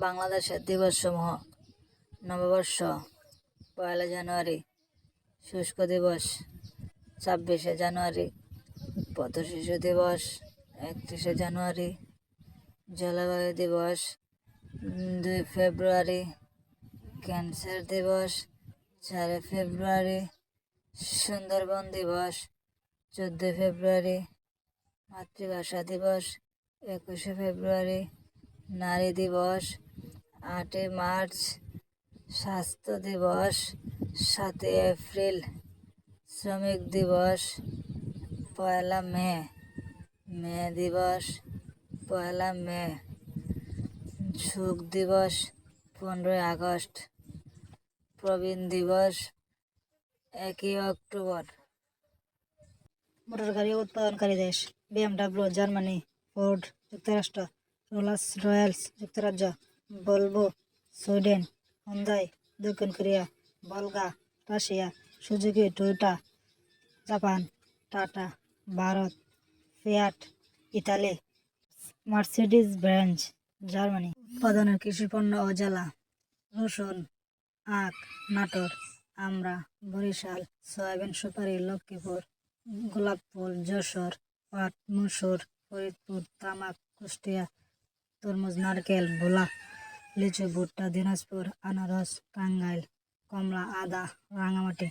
বাংলাদেশের দিবসসমূহ, নববর্ষ, পয়লা জানুয়ারি, শুষ্ক দিবস, ছাব্বিশে জানুয়ারি পথ শিশু দিবস, একত্রিশে জানুয়ারি, জলবায়ু দিবস, দুই ফেব্রুয়ারি, ক্যান্সার দিবস, চারে ফেব্রুয়ারি, সুন্দরবন দিবস চোদ্দোই ফেব্রুয়ারি, মাতৃভাষা দিবস, একুশে ফেব্রুয়ারি, নারী দিবস আটই মার্চ স্বাস্থ্য দিবস, সাতই এপ্রিল শ্রমিক দিবস, পয়লা মে মে দিবস, পয়লা মে সুখ দিবস, পনেরোই আগস্ট প্রবীণ দিবস, একই অক্টোবর। মোটর গাড়ি উৎপাদনকারী দেশ বিএমডাব্লিউ জার্মানি, ফোর্ড, যুক্তরাষ্ট্র, রোলাস রয়্যালস যুক্তরাজ্য। ভলভো সুইডেন হন্দাই দক্ষিণ Korea, Volga, Russia, Suzuki, Toyota, Japan, Tata, Bharat, Fiat, Italy Mercedes Benz Germany. উৎপাদনের কৃষি পণ্য ও জেলা রসুন, আখ, নাটোর আমরা বরিশাল, সয়াবিন সুপারি, লক্ষ্মীপুর, গোলাপ ফুল, যশোর, পাট, মসুর, ফরিদপুর, তামাক, কুষ্টিয়া, তরমুজ, নারকেল, ভোলা। লিচু ভুট্টা দিনাজপুর আনারস টাঙ্গাইল কমলা আদা রাঙামাটি।